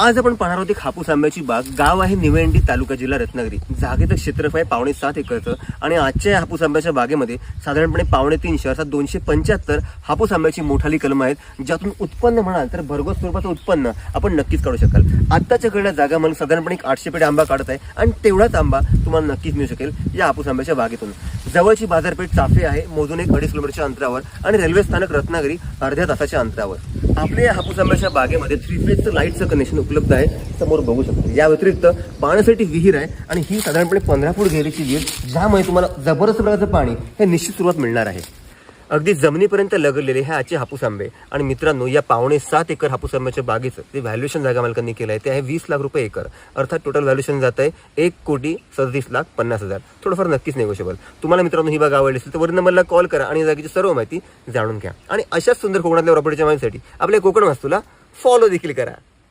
आज आपण पाहणार होती एक हापूस आंब्याची बाग. गाव आहे निवेंडी तालुका जिल्हा रत्नागिरी. जागेचं क्षेत्रफळ आहे पावणे सात एकरचं आणि आजच्या या हापूस आंब्याच्या बागेमध्ये साधारणपणे पावणे तीनशे अर्थात दोनशे पंच्याहत्तर हापूस आंब्याची मोठाली कलम आहेत ज्यातून उत्पन्न म्हणाल तर भरघोस स्वरूपाचं उत्पन्न आपण नक्कीच काढू शकाल. आत्ताच्या घडल्या जागा मला साधारणपणे एक आठशे पेढे आंबा काढत आहे आणि तेवढाच आंबा तुम्हाला नक्कीच मिळू शकेल या हापूस आंब्याच्या बागेतून. जवळची बाजारपेठ चाफे आहे मोजून एक अडीच किलोमीटरच्या अंतरावर आणि रेल्वे स्थानक रत्नागिरी अर्ध्या तासाच्या अंतरावर. आपल्या या हापूस आंब्याच्या बागेमध्ये थ्री फेजचं लाईटचं कनेक्शन उपलब्ध आहे समोर बघू शकतो. या व्यतिरिक्त पाण्यासाठी विहीर आहे आणि ही साधारणपणे पंधरा फूट घेरीची विहीर ज्यामुळे तुम्हाला जबरदस्त प्रकारचं पाणी हे निश्चित सुरुवात मिळणार आहे. अगदी जमिनीपर्यंत लगडलेले हे आजचे हापूस आंबे. आणि मित्रांनो या पावणे सात एकर हापूस आंब्याच्या बागेचं जे व्हॅल्युएशन जागा मालकांनी केलं आहे ते आहे वीस लाख रुपये एकर. अर्थात टोटल व्हॅल्युएशन जात आहे एक कोटी सदतीस लाख पन्नास हजार. थोडंफार नक्कीच निगोशिएबल तुम्हाला मित्रांनो ही बाग आवडली असेल तर वरील नंबरला कॉल करा आणि या जागेची सर्व माहिती जाणून घ्या. आणि अशाच सुंदर कोकणातल्या प्रॉपर्टीच्या माहितीसाठी आपल्या कोकण वास्तूला फॉलो देखील करा.